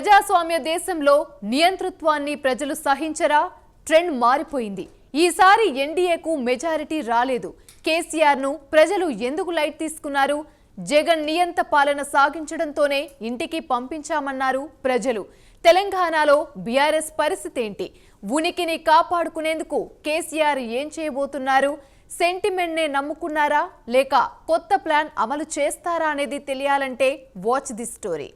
ప్రజాస్వామ్య దేశంలో నియంతృత్వాన్ని ప్రజలు సహించరా? ట్రెండ్ మారిపోయింది. ఈసారి ఎన్డీఏకు మెజారిటీ రాలేదు. కేసీఆర్ను ప్రజలు ఎందుకు లైట్ తీసుకున్నారు? జగన్ నియంత పాలన సాగించడంతోనే ఇంటికి పంపించామన్నారు ప్రజలు. తెలంగాణలో బీఆర్ఎస్ పరిస్థితి ఏంటి? ఉనికిని కాపాడుకునేందుకు కేసీఆర్ ఏం చేయబోతున్నారు? సెంటిమెంట్నే నమ్ముకున్నారా? లేక కొత్త ప్లాన్ అమలు చేస్తారా అనేది తెలియాలంటే వాచ్ ది స్టోరీ.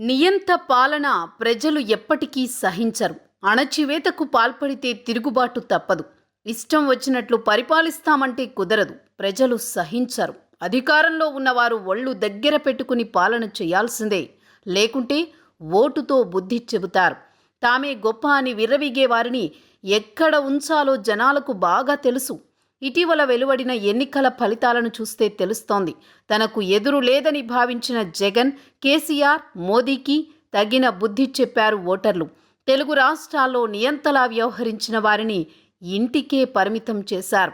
నియంత పాలన ప్రజలు ఎప్పటికీ సహించరు. అణచివేతకు పాల్పడితే తిరుగుబాటు తప్పదు. ఇష్టం వచ్చినట్లు పరిపాలిస్తామంటే కుదరదు. ప్రజలు సహించరు. అధికారంలో ఉన్నవారు ఒళ్ళు దగ్గర పెట్టుకుని పాలన చేయాల్సిందే. లేకుంటే ఓటుతో బుద్ధి చెబుతారు. తామే గొప్ప అని విర్రవీగే వారిని ఎక్కడ ఉంచాలో జనాలకు బాగా తెలుసు. ఇటీవల వెలువడిన ఎన్నికల ఫలితాలను చూస్తే తెలుస్తోంది. తనకు ఎదురు లేదని భావించిన జగన్ కేసీఆర్ మోదీకి తగిన బుద్ధి చెప్పారు ఓటర్లు. తెలుగు రాష్ట్రాల్లో నియంతలా వ్యవహరించిన వారిని ఇంటికే పరిమితం చేశారు.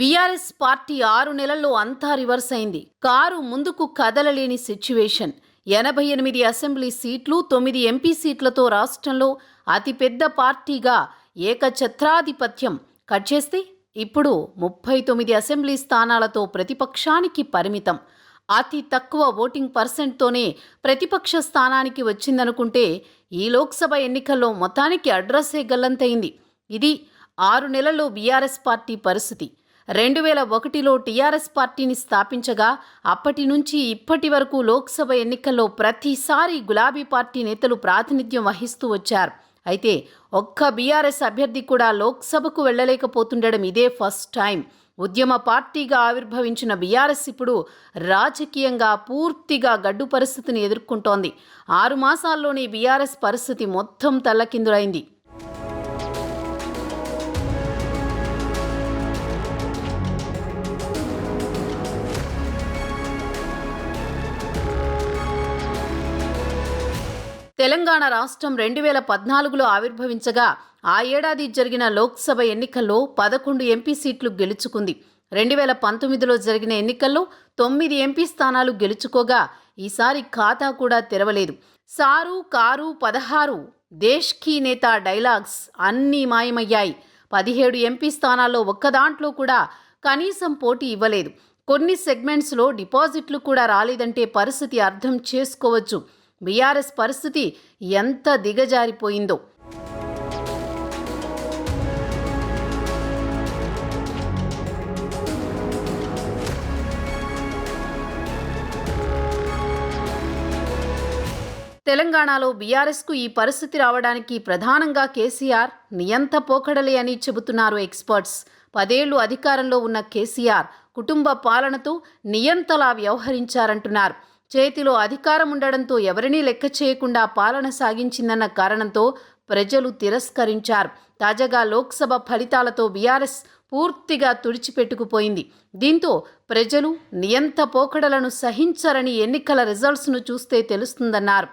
బీఆర్ఎస్ పార్టీ ఆరు నెలల్లో అంతా రివర్స్ అయింది. కారు ముందుకు కదలలేని సిచ్యువేషన్. ఎనభై ఎనిమిది అసెంబ్లీ సీట్లు తొమ్మిది ఎంపీ సీట్లతో రాష్ట్రంలో అతిపెద్ద పార్టీగా ఏకఛత్రాధిపత్యం. కట్ చేస్తే ఇప్పుడు ముప్పై తొమ్మిది అసెంబ్లీ స్థానాలతో ప్రతిపక్షానికి పరిమితం. అతి తక్కువ ఓటింగ్ పర్సెంట్తోనే ప్రతిపక్ష స్థానానికి వచ్చిందనుకుంటే ఈ లోక్సభ ఎన్నికల్లో మొత్తానికి అడ్రస్సే గల్లంతైంది ఇది ఆరు నెలల్లో బీఆర్ఎస్ పార్టీ పరిస్థితి. రెండు వేల ఒకటిలో టీఆర్ఎస్ పార్టీని స్థాపించగా అప్పటి నుంచి ఇప్పటి వరకు లోక్సభ ఎన్నికల్లో ప్రతిసారి గులాబీ పార్టీ నేతలు ప్రాతినిధ్యం వహిస్తూ వచ్చారు. అయితే ఒక్క బీఆర్ఎస్ అభ్యర్థి కూడా లోక్సభకు వెళ్ళలేకపోతుండడం ఇదే ఫస్ట్ టైం. ఉద్యమ పార్టీగా ఆవిర్భవించిన బీఆర్ఎస్ ఇప్పుడు రాజకీయంగా పూర్తిగా గడ్డు పరిస్థితిని ఎదుర్కొంటోంది. ఆరు మాసాల్లోనే బీఆర్ఎస్ పరిస్థితి మొత్తం తల్లకిందులైంది. తెలంగాణ రాష్ట్రం రెండు వేల పద్నాలుగులో ఆవిర్భవించగా ఆ ఏడాది జరిగిన లోక్సభ ఎన్నికల్లో పదకొండు ఎంపీ సీట్లు గెలుచుకుంది. రెండు వేల పంతొమ్మిదిలో జరిగిన ఎన్నికల్లో తొమ్మిది ఎంపీ స్థానాలు గెలుచుకోగా ఈసారి ఖాతా కూడా తెరవలేదు. సారు కారు పదహారు దేశ్ కీ నేత డైలాగ్స్ అన్నీ మాయమయ్యాయి. పదిహేడు ఎంపీ స్థానాల్లో ఒక్క దాంట్లో కూడా కనీసం పోటీ ఇవ్వలేదు. కొన్ని సెగ్మెంట్స్లో డిపాజిట్లు కూడా రాలేదంటే పరిస్థితి అర్థం చేసుకోవచ్చు. బీఆర్ఎస్ పరిస్థితి ఎంత దిగజారిపోయిందో. తెలంగాణలో బీఆర్ఎస్కు ఈ పరిస్థితి రావడానికి ప్రధానంగా కేసీఆర్ నియంత పోకడలే అని చెబుతున్నారు ఎక్స్పర్ట్స్. పదేళ్ళు అధికారంలో ఉన్న కేసీఆర్ కుటుంబ పాలనతో నియంతలా వ్యవహరించారంటున్నారు. చేతిలో అధికారం ఉండడంతో ఎవరినీ లెక్క చేయకుండా పాలన సాగించిందన్న కారణంతో ప్రజలు తిరస్కరించారు. తాజాగా లోక్సభ ఫలితాలతో బీఆర్ఎస్ పూర్తిగా తుడిచిపెట్టుకుపోయింది. దీంతో ప్రజలు నియంత పోకడలను సహించరని ఎన్నికల రిజల్ట్స్ను చూస్తే తెలుస్తుందన్నారు.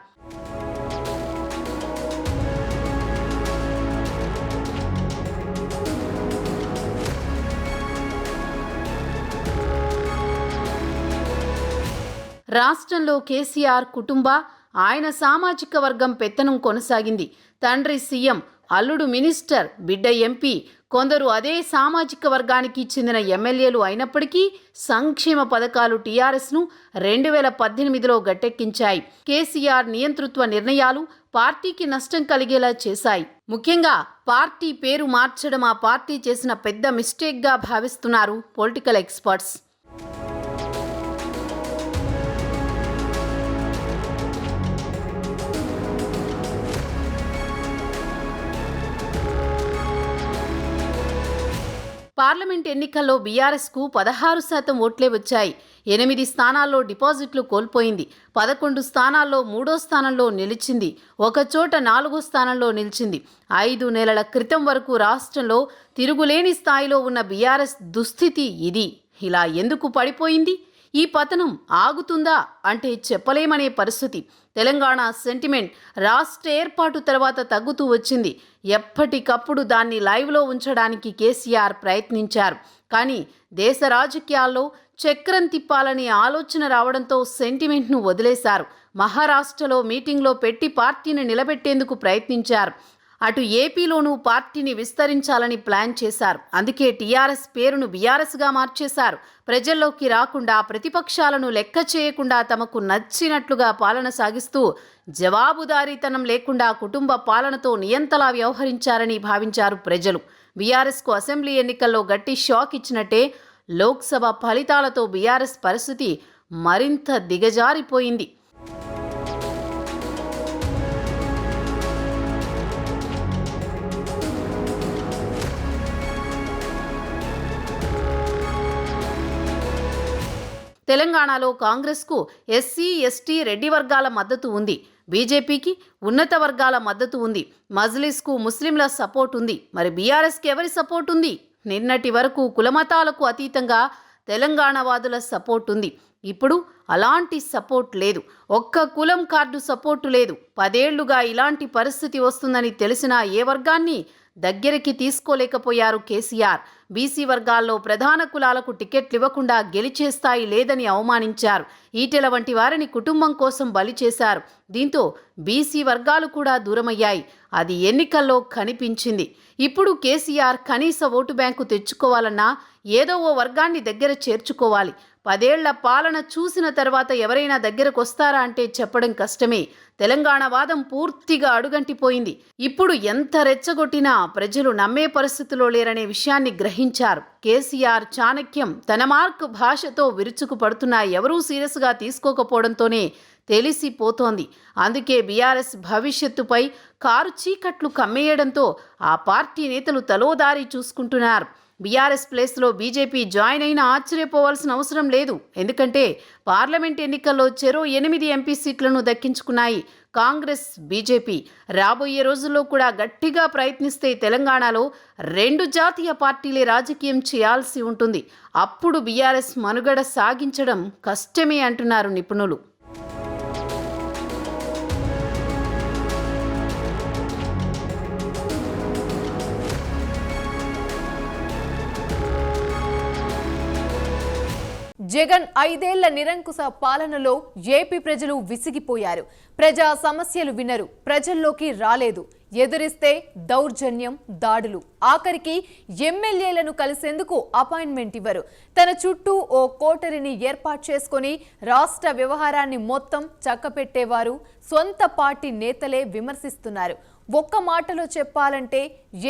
రాష్ట్రంలో కేసీఆర్ కుటుంబ ఆయన సామాజిక వర్గం పెత్తనం కొనసాగింది. తండ్రి సీఎం అల్లుడు మినిస్టర్ బిడ్డ ఎంపీ కొందరు అదే సామాజిక వర్గానికి చెందిన ఎమ్మెల్యేలు అయినప్పటికీ సంక్షేమ పథకాలు టీఆర్ఎస్ను రెండు వేల పద్దెనిమిదిలో గట్టెక్కించాయి. కేసీఆర్ నియంతృత్వ నిర్ణయాలు పార్టీకి నష్టం కలిగేలా చేశాయి. ముఖ్యంగా పార్టీ పేరు మార్చడం ఆ పార్టీ చేసిన పెద్ద మిస్టేక్గా భావిస్తున్నారు పొలిటికల్ ఎక్స్పర్ట్స్. పార్లమెంట్ ఎన్నికల్లో బీఆర్ఎస్కు పదహారు శాతం ఓట్లే వచ్చాయి. ఎనిమిది స్థానాల్లో డిపాజిట్లు కోల్పోయింది. పదకొండు స్థానాల్లో మూడో స్థానంలో నిలిచింది. ఒకచోట నాలుగో స్థానంలో నిలిచింది. ఐదు నెలల క్రితం వరకు రాష్ట్రంలో తిరుగులేని స్థాయిలో ఉన్న బీఆర్ఎస్ దుస్థితి ఇది. ఇలా ఎందుకు పడిపోయింది? ఈ పతనం ఆగుతుందా అంటే చెప్పలేమనే పరిస్థితి. తెలంగాణ సెంటిమెంట్ రాష్ట్ర ఏర్పాటు తర్వాత తగ్గుతూ వచ్చింది. ఎప్పటికప్పుడు దాన్ని లైవ్లో ఉంచడానికి కేసీఆర్ ప్రయత్నించారు. కానీ దేశ రాజకీయాల్లో చక్రం తిప్పాలనే ఆలోచన రావడంతో సెంటిమెంట్ను వదిలేశారు. మహారాష్ట్రలో మీటింగ్లో పెట్టి పార్టీని నిలబెట్టేందుకు ప్రయత్నించారు. అటు ఏపీలోనూ పార్టీని విస్తరించాలని ప్లాన్ చేశారు. అందుకే టీఆర్ఎస్ పేరును బీఆర్ఎస్గా మార్చేశారు. ప్రజల్లోకి రాకుండా ప్రతిపక్షాలను లెక్క చేయకుండా తమకు నచ్చినట్లుగా పాలన సాగిస్తూ జవాబుదారీతనం లేకుండా కుటుంబ పాలనతో నియంతలా వ్యవహరించారని భావించారు ప్రజలు. బీఆర్ఎస్కు అసెంబ్లీ ఎన్నికల్లో గట్టి షాక్ ఇచ్చినట్టే లోక్సభ ఫలితాలతో బీఆర్ఎస్ పరిస్థితి మరింత దిగజారిపోయింది. తెలంగాణలో కాంగ్రెస్కు ఎస్సీ ఎస్టీ రెడ్డి వర్గాల మద్దతు ఉంది. బీజేపీకి ఉన్నత వర్గాల మద్దతు ఉంది. మజ్లిస్కు ముస్లింల సపోర్ట్ ఉంది. మరి బీఆర్ఎస్కి ఎవరి సపోర్ట్ ఉంది? నిన్నటి వరకు కులమతాలకు అతీతంగా తెలంగాణవాదుల సపోర్ట్ ఉంది. ఇప్పుడు అలాంటి సపోర్ట్ లేదు. ఒక్క కులం కార్డు సపోర్టు లేదు. పదేళ్ళుగా ఇలాంటి పరిస్థితి వస్తుందని తెలిసిన ఏ వర్గాన్ని దగ్గరికి తీసుకోలేకపోయారు కేసీఆర్. బీసీ వర్గాల్లో ప్రధాన కులాలకు టికెట్లు ఇవ్వకుండా గెలిచే స్థాయి లేదని అవమానించారు. ఈటెల వంటి వారిని కుటుంబం కోసం బలి చేశారు. దీంతో బీసీ వర్గాలు కూడా దూరమయ్యాయి. అది ఎన్నికల్లో కనిపించింది. ఇప్పుడు కేసీఆర్ కనీస ఓటు బ్యాంకు తెచ్చుకోవాలన్నా ఏదో ఓ వర్గాన్ని దగ్గర చేర్చుకోవాలి. పదేళ్ళ పాలన చూసిన తర్వాత ఎవరైనా దగ్గరకు వస్తారా అంటే చెప్పడం కష్టమే. తెలంగాణ వాదం పూర్తిగా అడుగంటిపోయింది. ఇప్పుడు ఎంత రెచ్చగొట్టినా ప్రజలు నమ్మే పరిస్థితిలో లేరనే విషయాన్ని గ్రహించారు. కేసీఆర్ చాణక్యం తన మార్క్ భాషతో విరుచుకు పడుతున్నా ఎవరూ సీరియస్గా తీసుకోకపోవడంతోనే తెలిసిపోతోంది. అందుకే బీఆర్ఎస్ భవిష్యత్తుపై కారు చీకట్లు కమ్మేయడంతో ఆ పార్టీ నేతలు తలోదారి చూసుకుంటున్నారు. బీఆర్ఎస్ ప్లేస్లో బీజేపీ జాయిన్ అయినా ఆశ్చర్యపోవాల్సిన అవసరం లేదు. ఎందుకంటే పార్లమెంట్ ఎన్నికల్లో చెరో ఎనిమిది ఎంపీ సీట్లను దక్కించుకున్నాయి కాంగ్రెస్ బీజేపీ. రాబోయే రోజుల్లో కూడా గట్టిగా ప్రయత్నిస్తే తెలంగాణలో రెండు జాతీయ పార్టీలే రాజకీయం చేయాల్సి ఉంటుంది. అప్పుడు బీఆర్ఎస్ మనుగడ సాగించడం కష్టమే అంటున్నారు నిపుణులు. జగన్ ఐదేళ్ళ నిరంకుశ పాలనలో ఏపీ ప్రజలు విసిగిపోయారు. ప్రజా సమస్యలు వినరు. ప్రజల్లోకి రాలేదు. ఎదురిస్తే దౌర్జన్యం దాడులు. ఆఖరికి ఎమ్మెల్యేలను కలిసేందుకు అపాయింట్మెంట్ ఇవ్వరు. తన చుట్టూ ఓ కోటరిని ఏర్పాటు చేసుకొని రాష్ట్ర వ్యవహారాన్ని మొత్తం చక్కపెట్టేవారు. సొంత పార్టీ నేతలే విమర్శిస్తున్నారు. ఒక్క మాటలో చెప్పాలంటే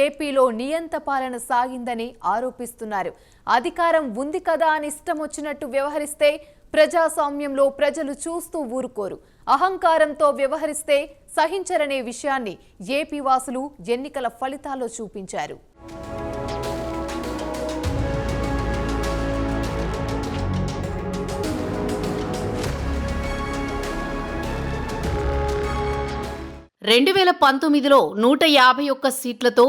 ఏపీలో నియంత పాలన సాగిందని ఆరోపిస్తున్నారు. అధికారం ఉంది కదా అని ఇష్టం వచ్చినట్టు వ్యవహరిస్తే ప్రజాస్వామ్యంలో ప్రజలు చూస్తూ ఊరుకోరు. అహంకారంతో వ్యవహరిస్తే సహించరనే విషయాన్ని ఏపీ వాసులు ఎన్నికల ఫలితాల్లో చూపించారు. రెండు వేల పంతొమ్మిదిలో నూట యాభై ఒక్క సీట్లతో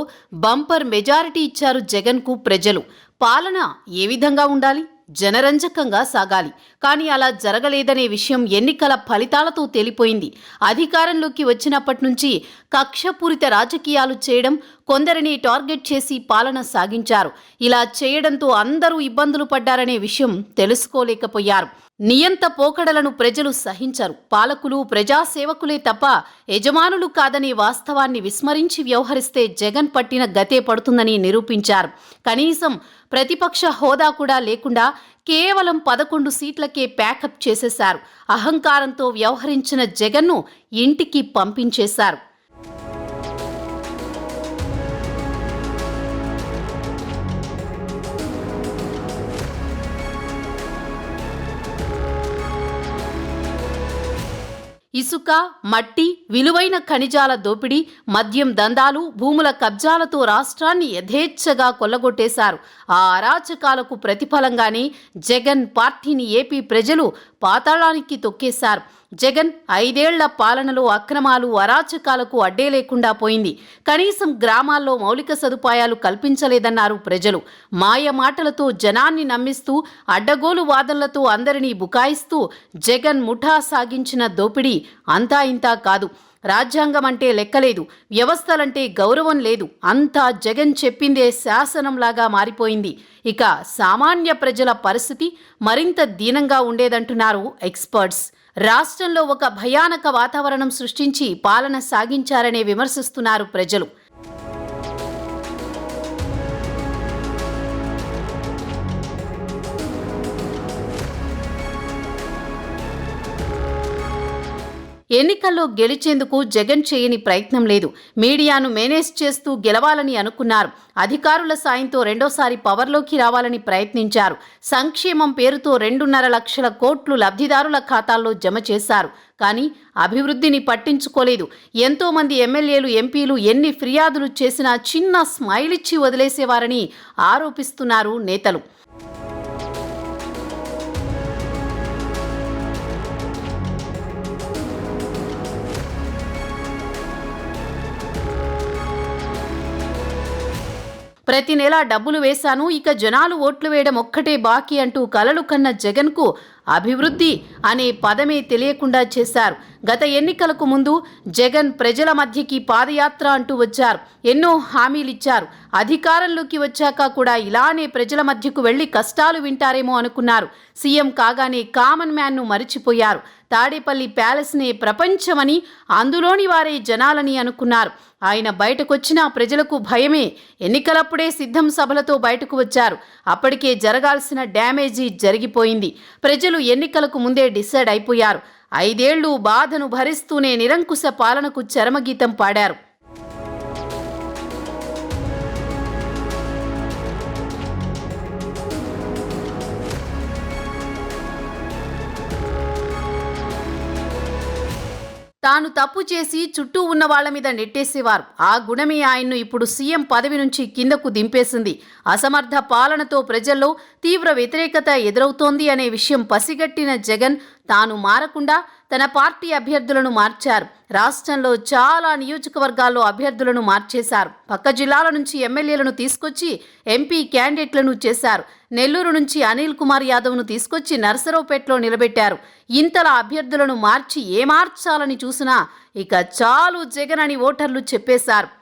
బంపర్ మెజారిటీ ఇచ్చారు జగన్కు ప్రజలు. పాలన ఏ విధంగా ఉండాలి? జనరంజకంగా సాగాలి. కానీ అలా జరగలేదనే విషయం ఎన్నికల ఫలితాలతో తేలిపోయింది. అధికారంలోకి వచ్చినప్పటి నుంచి కక్షపూరిత రాజకీయాలు చేయడం కొందరిని టార్గెట్ చేసి పాలన సాగించారు. ఇలా చేయడంతో అందరూ ఇబ్బందులు పడ్డారనే విషయం తెలుసుకోలేకపోయారు. నియంత పోకడలను ప్రజలు సహించరు. పాలకులు ప్రజాసేవకులే తప్ప యజమానులు కాదనే వాస్తవాన్ని విస్మరించి వ్యవహరిస్తే జగన్ పట్టిన గతే పడుతుందని నిరూపించారు. కనీసం ప్రతిపక్ష హోదా కూడా లేకుండా కేవలం పదకొండు సీట్లకే ప్యాకప్ చేసేశారు. అహంకారంతో వ్యవహరించిన జగన్ను ఇంటికి పంపించేశారు. ఇసుక మట్టి విలువైన ఖనిజాల దోపిడీ మద్యం దందాలు భూముల కబ్జాలతో రాష్ట్రాన్ని యథేచ్ఛగా కొల్లగొట్టేశారు. ఆ అరాచకాలకు ప్రతిఫలంగానే జగన్ పార్టీని ఏపీ ప్రజలు పాతాళానికి తొక్కేశారు. జగన్ ఐదేళ్ళ పాలనలో అక్రమాలు అరాచకాలకు అడ్డే లేకుండా పోయింది. కనీసం గ్రామాల్లో మౌలిక సదుపాయాలు కల్పించలేదన్నారు ప్రజలు. మాయ మాటలతో జనాన్ని నమ్మిస్తూ అడ్డగోలు వాదనలతో అందరినీ బుకాయిస్తూ జగన్ ముఠా సాగించిన దోపిడీ అంతా ఇంతా కాదు. రాజ్యాంగం అంటే లెక్కలేదు. వ్యవస్థలంటే గౌరవం లేదు. అంతా జగన్ చెప్పిందే శాసనంలాగా మారిపోయింది. ఇక సామాన్య ప్రజల పరిస్థితి మరింత దీనంగా ఉండేదంటున్నారు ఎక్స్పర్ట్స్. రాష్ట్రంలో ఒక భయానక వాతావరణం సృష్టించి పాలన సాగించారనే విమర్శిస్తున్నారు ప్రజలు. ఎన్నికల్లో గెలిచేందుకు జగన్ చేయని ప్రయత్నం లేదు. మీడియాను మేనేజ్ చేస్తూ గెలవాలని అనుకున్నారు. అధికారుల సాయంతో రెండోసారి పవర్లోకి రావాలని ప్రయత్నించారు. సంక్షేమం పేరుతో రెండున్నర లక్షల కోట్లు లబ్ధిదారుల ఖాతాల్లో జమ చేశారు. కానీ అభివృద్ధిని పట్టించుకోలేదు. ఎంతోమంది ఎమ్మెల్యేలు ఎంపీలు ఎన్ని ఫిర్యాదులు చేసినా చిన్న స్మైల్ ఇచ్చి వదిలేసేవారని ఆరోపిస్తున్నారు నేతలు. ప్రతి నెల డబ్బులు వేశాను ఇక జనాలు ఓట్లు వేయడం ఒక్కటే బాకీ అంటూ కలలు కన్న జగన్కు అభివృద్ధి అనే పదమే తెలియకుండా చేశారు. గత ఎన్నికలకు ముందు జగన్ ప్రజల మధ్యకి పాదయాత్ర అంటూ వచ్చారు. ఎన్నో హామీలిచ్చారు అధికారంలోకి వచ్చాక కూడా ఇలానే ప్రజల మధ్యకు వెళ్ళి కష్టాలు వింటారేమో అనుకున్నారు. సీఎం కాగానే కామన్ మ్యాన్ను మరిచిపోయారు. తాడేపల్లి ప్యాలెస్నే ప్రపంచమని అందులోని వారే జనాలని అనుకున్నారు. ఆయన బయటకొచ్చినా ప్రజలకు భయమే. ఎన్నికలప్పుడే సిద్ధం సభలతో బయటకు వచ్చారు. అప్పటికే జరగాల్సిన డ్యామేజీ జరిగిపోయింది. ప్రజలు ఎన్నికలకు ముందే డిసైడ్ అయిపోయారు. ఐదేళ్ళు బాధను భరిస్తూనే నిరంకుశ పాలనకు చరమగీతం పాడారు. తాను తప్పు చేసి చుట్టూ ఉన్న వాళ్ళ మీద నెట్టేసేవారు. ఆ గుణమే ఆయన్ను ఇప్పుడు సీఎం పదవి నుంచి కిందకు దింపేసింది. అసమర్థ పాలనతో ప్రజల్లో తీవ్ర వ్యతిరేకత ఎదురవుతోంది అనే విషయం పసిగట్టిన జగన్ తాను మారకుండా తన పార్టీ అభ్యర్థులను మార్చారు. రాష్ట్రంలో చాలా నియోజకవర్గాల్లో అభ్యర్థులను మార్చేశారు. పక్క జిల్లాల నుంచి ఎమ్మెల్యేలను తీసుకొచ్చి ఎంపీ క్యాండిడేట్లను చేశారు. నెల్లూరు నుంచి అనిల్ కుమార్ యాదవ్ను తీసుకొచ్చి నర్సరావుపేటలో నిలబెట్టారు. ఇంతలా అభ్యర్థులను మార్చి ఏ మార్చాలని చూసినా ఇక చాలు జగన్ అని ఓటర్లు చెప్పేశారు.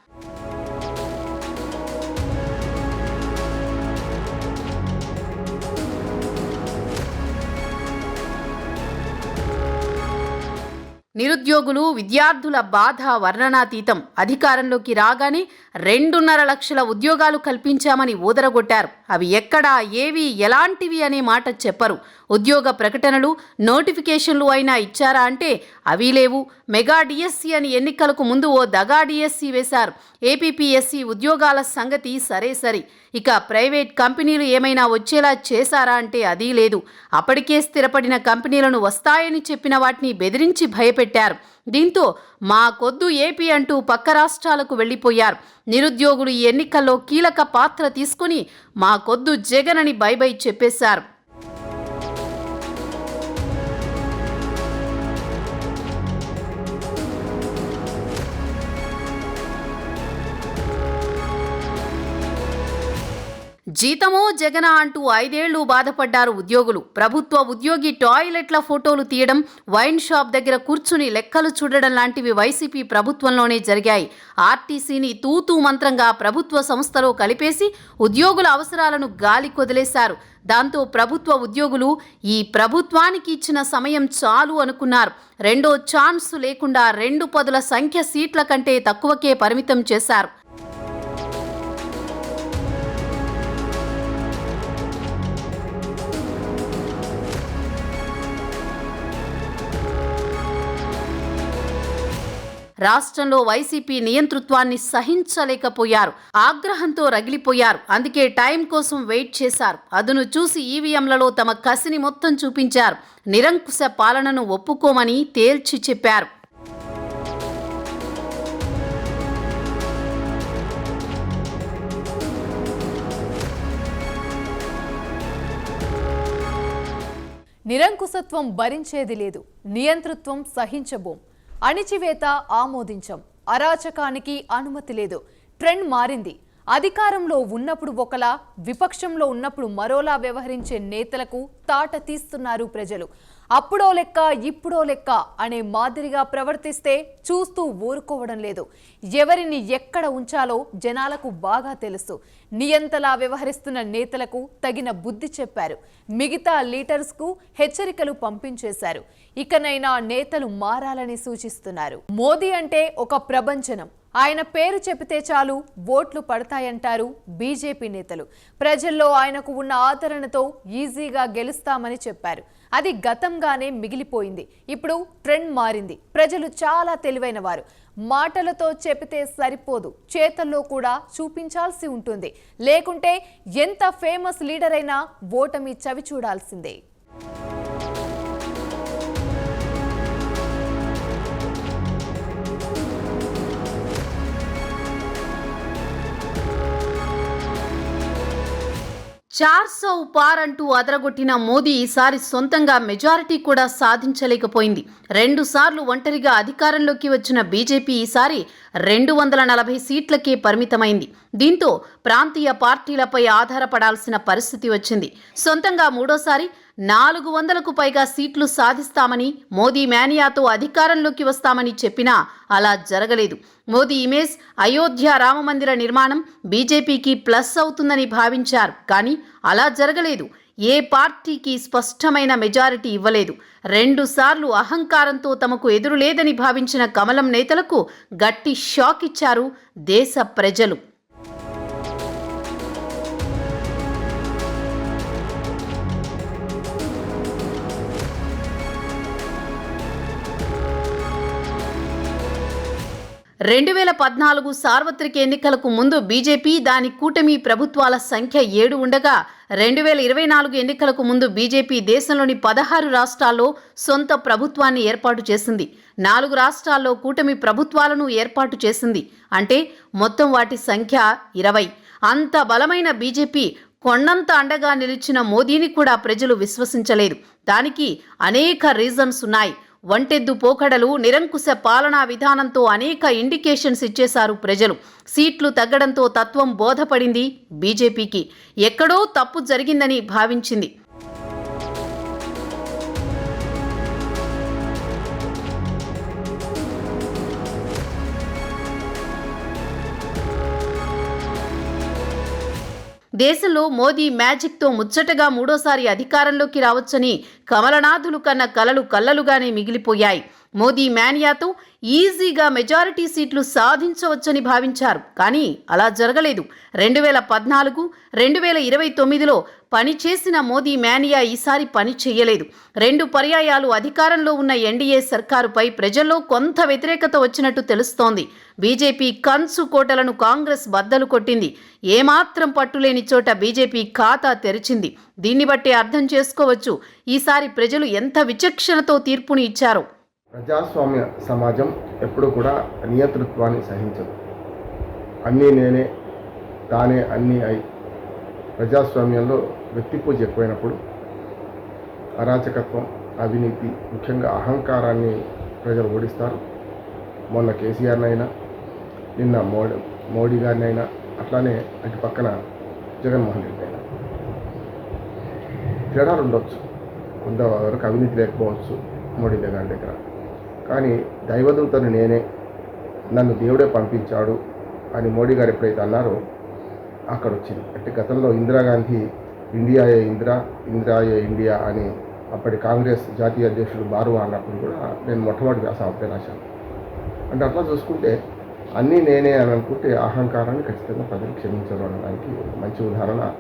నిరుద్యోగులు విద్యార్థుల బాధ వర్ణనాతీతం. అధికారంలోకి రాగానే రెండున్నర లక్షల ఉద్యోగాలు కల్పించామని ఊదరగొట్టారు. అవి ఎక్కడా ఏవి ఎలాంటివి అనే మాట చెప్పరు. ఉద్యోగ ప్రకటనలు నోటిఫికేషన్లు అయినా ఇచ్చారా అంటే అవి లేవు. మెగా డిఎస్సి అని ఎన్నికలకు ముందు ఓ దగా డిఎస్సి వేశారు. ఏపీపీఎస్సి ఉద్యోగాల సంగతి సరే సరి. ఇక ప్రైవేట్ కంపెనీలు ఏమైనా వచ్చేలా చేశారా అంటే అదీ లేదు. అప్పటికే స్థిరపడిన కంపెనీలను వస్తాయని చెప్పిన వాటిని బెదిరించి భయపెట్టారు. దీంతో మా కొద్దు ఏపీ అంటూ పక్క రాష్ట్రాలకు వెళ్ళిపోయారు. నిరుద్యోగులు ఈ ఎన్నికల్లో కీలక పాత్ర తీసుకుని మా కొద్దు జగన్ అని బై బై చెప్పేశారు. జీతమో జగన అంటూ ఐదేళ్ళు బాధపడ్డారు ఉద్యోగులు. ప్రభుత్వ ఉద్యోగి టాయిలెట్ల ఫోటోలు తీయడం వైన్ షాప్ దగ్గర కూర్చుని లెక్కలు చూడడం లాంటివి వైసీపీ ప్రభుత్వంలోనే జరిగాయి. ఆర్టీసీని తూతూ మంత్రంగా ప్రభుత్వ సంస్థలో కలిపేసి ఉద్యోగుల అవసరాలను గాలి కొదిలేశారు. దాంతో ప్రభుత్వ ఉద్యోగులు ఈ ప్రభుత్వానికి ఇచ్చిన సమయం చాలు అనుకున్నారు. రెండో ఛాన్స్ లేకుండా రెండు పదుల సంఖ్య సీట్ల కంటే తక్కువకే పరిమితం చేశారు. రాష్ట్రంలో వైసీపీ నియంతృత్వాన్ని సహించలేకపోయారు. ఆగ్రహంతో రగిలిపోయారు. అందుకే టైం కోసం వెయిట్ చేశారు. అదును చూసి ఈవీఎంలలో తమ కసిని మొత్తం చూపించారు. నిరంకుశ పాలనను ఒప్పుకోమని తేల్చి చెప్పారు. నిరంకుశత్వం భరించేది లేదు. నియంతృత్వం సహించబోం. అణిచివేత ఆమోదించం. అరాచకానికి అనుమతి లేదు. ట్రెండ్ మారింది. అధికారంలో ఉన్నప్పుడు ఒకలా విపక్షంలో ఉన్నప్పుడు మరోలా వ్యవహరించే నేతలకు తాట తీస్తున్నారు ప్రజలు. అప్పుడో లెక్క ఇప్పుడో లెక్క అనే మాదిరిగా ప్రవర్తిస్తే చూస్తూ ఊరుకోవడం లేదు. ఎవరిని ఎక్కడ ఉంచాలో జనాలకు బాగా తెలుసు. నియంతలా వ్యవహరిస్తున్న నేతలకు తగిన బుద్ధి చెప్పారు. మిగతా లీడర్స్కు హెచ్చరికలు పంపించేశారు. ఇకనైనా నేతలు మారాలని సూచిస్తున్నారు. మోదీ అంటే ఒక ప్రపంచనం ఆయన పేరు చెబితే చాలు ఓట్లు పడతాయంటారు బీజేపీ నేతలు. ప్రజల్లో ఆయనకు ఉన్న ఆదరణతో ఈజీగా గెలుస్తామని చెప్పారు. అది గతంగానే మిగిలిపోయింది. ఇప్పుడు ట్రెండ్ మారింది. ప్రజలు చాలా తెలివైన వారు మాటలతో చెబితే సరిపోదు. చేతల్లో కూడా చూపించాల్సి ఉంటుంది. లేకుంటే ఎంత ఫేమస్ లీడర్ అయినా ఓటమి చవి చూడాల్సిందే చార్ సౌ పార్ అంటూ అదరగొట్టిన మోదీ ఈసారి సొంతంగా మెజారిటీ కూడా సాధించలేకపోయింది. రెండు సార్లు ఒంటరిగా అధికారంలోకి వచ్చిన బీజేపీ ఈసారి రెండు వందల నలభై సీట్లకే పరిమితమైంది. దీంతో ప్రాంతీయ పార్టీలపై ఆధారపడాల్సిన పరిస్థితి వచ్చింది. సొంతంగా మూడోసారి నాలుగు వందలకు పైగా సీట్లు సాధిస్తామని మోదీ మేనియాతో అధికారంలోకి వస్తామని చెప్పినా అలా జరగలేదు. మోదీ ఇమేజ్ అయోధ్య రామమందిర నిర్మాణం బీజేపీకి ప్లస్ అవుతుందని భావించారు. కానీ అలా జరగలేదు. ఏ పార్టీకి స్పష్టమైన మెజారిటీ ఇవ్వలేదు. రెండుసార్లు అహంకారంతో తమకు ఎదురు లేదని భావించిన కమలం నేతలకు గట్టి షాక్ ఇచ్చారు దేశ ప్రజలు. రెండు వేల పద్నాలుగు సార్వత్రిక ఎన్నికలకు ముందు బీజేపీ దాని కూటమి ప్రభుత్వాల సంఖ్య ఏడు ఉండగా రెండు వేల ఇరవై నాలుగు ఎన్నికలకు ముందు బీజేపీ దేశంలోని పదహారు రాష్ట్రాల్లో సొంత ప్రభుత్వాన్ని ఏర్పాటు చేసింది. నాలుగు రాష్ట్రాల్లో కూటమి ప్రభుత్వాలను ఏర్పాటు చేసింది. అంటే మొత్తం వాటి సంఖ్య ఇరవై. అంత బలమైన బీజేపీ కొండంత అండగా నిలిచిన మోదీని కూడా ప్రజలు విశ్వసించలేదు. దానికి అనేక రీజన్స్ ఉన్నాయి. వంటెద్దు పోకడలు నిరంకుశ పాలనా విధానంతో అనేక ఇండికేషన్స్ ఇచ్చేశారు ప్రజలు. సీట్లు తగ్గడంతో తత్వం బోధపడింది బీజేపీకి. ఎక్కడో తప్పు జరిగిందని భావించింది. దేశంలో మోదీ మ్యాజిక్తో ముచ్చటగా మూడోసారి అధికారంలోకి రావచ్చని కమలనాథులు కన్న కలలు కళ్ళలుగానే మిగిలిపోయాయి. మోదీ మేనియాతో ఈజీగా మెజారిటీ సీట్లు సాధించవచ్చని భావించారు. కానీ అలా జరగలేదు. రెండు వేల పద్నాలుగు రెండు వేల ఇరవై తొమ్మిదిలో పనిచేసిన మోదీ మేనియా ఈసారి పని చేయలేదు. రెండు పర్యాయాలు అధికారంలో ఉన్న ఎన్డీఏ సర్కారుపై ప్రజల్లో కొంత వ్యతిరేకత వచ్చినట్టు తెలుస్తోంది. బీజేపీ కంచు కోటలను కాంగ్రెస్ బద్దలు కొట్టింది. ఏమాత్రం పట్టులేని చోట బీజేపీ ఖాతా తెరిచింది. దీన్ని బట్టి అర్థం చేసుకోవచ్చు ఈసారి ప్రజలు ఎంత విచక్షణతో తీర్పుని ఇచ్చారో. ప్రజాస్వామ్య సమాజం ఎప్పుడు కూడా నియంతృత్వాన్ని సహించదు. అన్నీ నేనే తానే అన్నీ అయి. ప్రజాస్వామ్యంలో వ్యక్తి పూజ ఎక్కువైనప్పుడు అరాచకత్వం అవినీతి ముఖ్యంగా అహంకారాన్ని ప్రజలు ఓడిస్తారు. మొన్న కేసీఆర్నైనా నిన్న మోడీ మోడీ గారినైనా అట్లానే అటు పక్కన జగన్మోహన్ రెడ్డి అయినా తేడాలు ఉండొచ్చు కొంతవరకు అవినీతి లేకపోవచ్చు మోడీ దగ్గర దగ్గర. కానీ దైవదూతను నేనే. నన్ను దేవుడే పంపించాడు అని మోడీ గారు ఎప్పుడైతే అన్నారో అక్కడ వచ్చింది అంటే గతంలో ఇందిరాగాంధీ ఇండియాయే ఇందిరా ఇందిరాయే ఇండియా అని అప్పటి కాంగ్రెస్ జాతీయ అధ్యక్షుడు బారువా అన్నప్పుడు కూడా నేను మొట్టమొదటి వ్యాసం అప్పుడే రాశాను. అంటే అట్లా చూసుకుంటే అన్నీ నేనే అని అనుకుంటే అహంకారాన్ని ఖచ్చితంగా ప్రజలు క్షమించడం అనడానికి మంచి ఉదాహరణ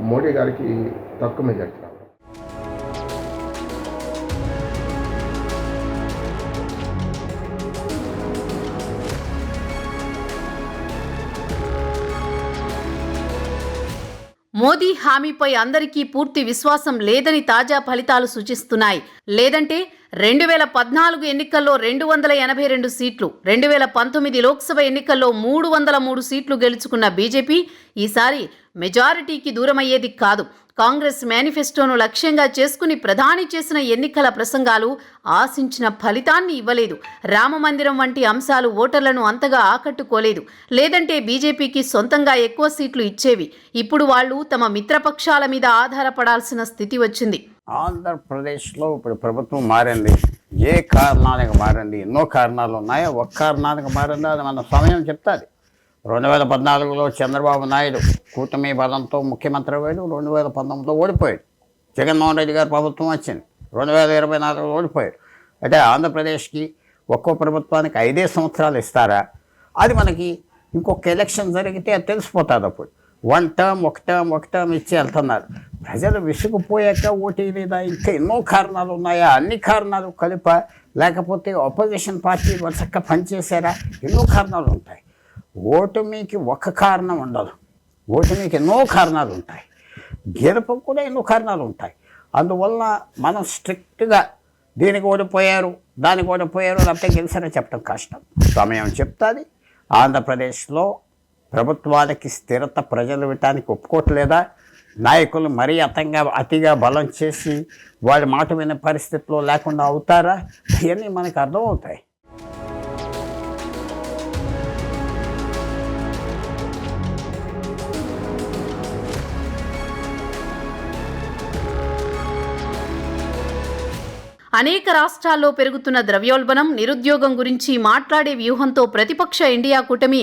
మోడీ గారికి తక్కువ మెజార్టీ. మోదీ హామీపై అందరికీ పూర్తి విశ్వాసం లేదని తాజా ఫలితాలు సూచిస్తున్నాయి. లేదంటే రెండు వేల పద్నాలుగు ఎన్నికల్లో రెండు వందల ఎనభై రెండు సీట్లు రెండు వేల పంతొమ్మిది లోక్సభ ఎన్నికల్లో మూడు వందల మూడు సీట్లు గెలుచుకున్న బీజేపీ ఈసారి మెజారిటీకి దూరమయ్యేది కాదు. కాంగ్రెస్ మేనిఫెస్టోను లక్ష్యంగా చేసుకుని ప్రధాని చేసిన ఎన్నికల ప్రసంగాలు ఆశించిన ఫలితాన్ని ఇవ్వలేదు. రామమందిరం వంటి అంశాలు ఓటర్లను అంతగా ఆకట్టుకోలేదు. లేదంటే బీజేపీకి సొంతంగా ఎక్కువ సీట్లు ఇచ్చేవి. ఇప్పుడు వాళ్ళు తమ మిత్రపక్షాల మీద ఆధారపడాల్సిన స్థితి వచ్చింది. ఆంధ్రప్రదేశ్లో ఇప్పుడు ప్రభుత్వం మారింది. ఏ కారణానికి మారింది? ఎన్నో కారణాలు ఉన్నాయో? ఒక కారణానికి మారిందో? అది మన సమయం చెప్తాది. రెండు వేల పద్నాలుగులో చంద్రబాబు నాయుడు కూటమి బలంతో ముఖ్యమంత్రి అయ్యాడు. రెండు వేల పంతొమ్మిదిలో ఓడిపోయాడు. జగన్మోహన్ రెడ్డి గారు ప్రభుత్వం వచ్చింది. రెండు వేల ఇరవై నాలుగులో ఓడిపోయాడు. అంటే ఆంధ్రప్రదేశ్కి ఒక్కో ప్రభుత్వానికి ఐదే సంవత్సరాలు ఇస్తారా? అది మనకి ఇంకొక ఎలక్షన్ జరిగితే అది తెలిసిపోతుంది అప్పుడు. వన్ టర్మ్ ఒక టర్మ్ ఒక టర్మ్ ఇచ్చి వెళ్తున్నారు. ప్రజలు విసుగుపోయాక ఓటీ లేదా ఇంకా ఎన్నో కారణాలు ఉన్నాయా? అన్ని కారణాలు కలిప? లేకపోతే ఆపోజిషన్ పార్టీ చక్కగా పనిచేశారా? ఎన్నో కారణాలు ఉంటాయి. ఓటమికి ఒక కారణం ఉండదు. ఓటమికి ఎన్నో కారణాలు ఉంటాయి. గెలుపుకు కూడా ఎన్నో కారణాలు ఉంటాయి. అందువల్ల మనం స్ట్రిక్ట్గా దీనికి ఓడిపోయారు దానికి ఓడిపోయారు లేకపోతే గెలిచారని చెప్పడం కష్టం. సమయం చెప్తుంది. ఆంధ్రప్రదేశ్లో ప్రభుత్వాలకి స్థిరత ప్రజలు వినటానికి ఒప్పుకోవట్లేదా? నాయకులు మరీ అతంగా అతిగా బలం చేసి వాళ్ళ మాట వినే పరిస్థితిలో లేకుండా అవుతారా? ఇవన్నీ మనకు అర్థమవుతాయి. అనేక రాష్ట్రాల్లో పెరుగుతున్న ద్రవ్యోల్బణం నిరుద్యోగం గురించి మాట్లాడే వ్యూహంతో ప్రతిపక్ష ఇండియా కూటమి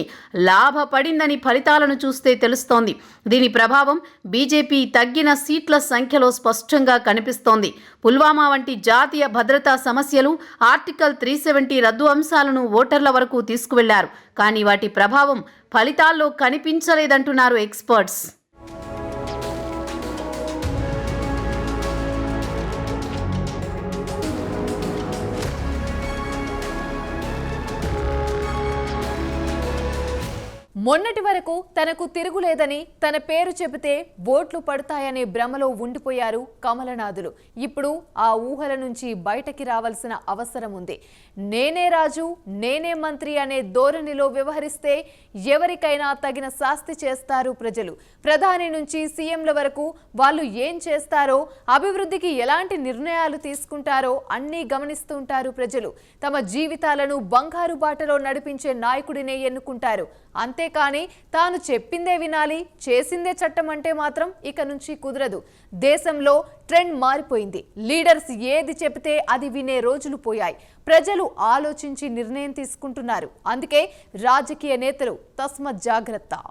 లాభపడిందని ఫలితాలను చూస్తే తెలుస్తోంది. దీని ప్రభావం బీజేపీ తగ్గిన సీట్ల సంఖ్యలో స్పష్టంగా కనిపిస్తోంది. పుల్వామా వంటి జాతీయ భద్రతా సమస్యలు ఆర్టికల్ త్రీ సెవెంటీ రద్దు అంశాలను ఓటర్ల వరకు తీసుకువెళ్ళారు. కానీ వాటి ప్రభావం ఫలితాల్లో కనిపించలేదంటున్నారు ఎక్స్పర్ట్స్. మొన్నటి వరకు తనకు తిరుగులేదని తన పేరు చెబితే ఓట్లు పడతాయనే భ్రమలో ఉండిపోయారు కమలనాథులు. ఇప్పుడు ఆ ఊహల నుంచి బయటకి రావాల్సిన అవసరం ఉంది. నేనే రాజు నేనే మంత్రి అనే ధోరణిలో వ్యవహరిస్తే ఎవరికైనా తగిన శాస్తి చేస్తారు ప్రజలు. ప్రధాని నుంచి సీఎంల వరకు వాళ్ళు ఏం చేస్తారో అభివృద్ధికి ఎలాంటి నిర్ణయాలు తీసుకుంటారో అన్నీ గమనిస్తుంటారు ప్రజలు. తమ జీవితాలను బంగారు బాటలో నడిపించే నాయకుడినే ఎన్నుకుంటారు. అంతే కానీ తాను చెప్పిందే వినాలి చేసిందే చట్టం అంటే మాత్రం ఇక నుంచి కుదరదు. దేశంలో ట్రెండ్ మారిపోయింది. లీడర్స్ ఏది చెబితే అది వినే రోజులు పోయాయి. ప్రజలు ఆలోచించి నిర్ణయం తీసుకుంటున్నారు. అందుకే రాజకీయ నేతలు తస్మత్ జాగ్రత్త.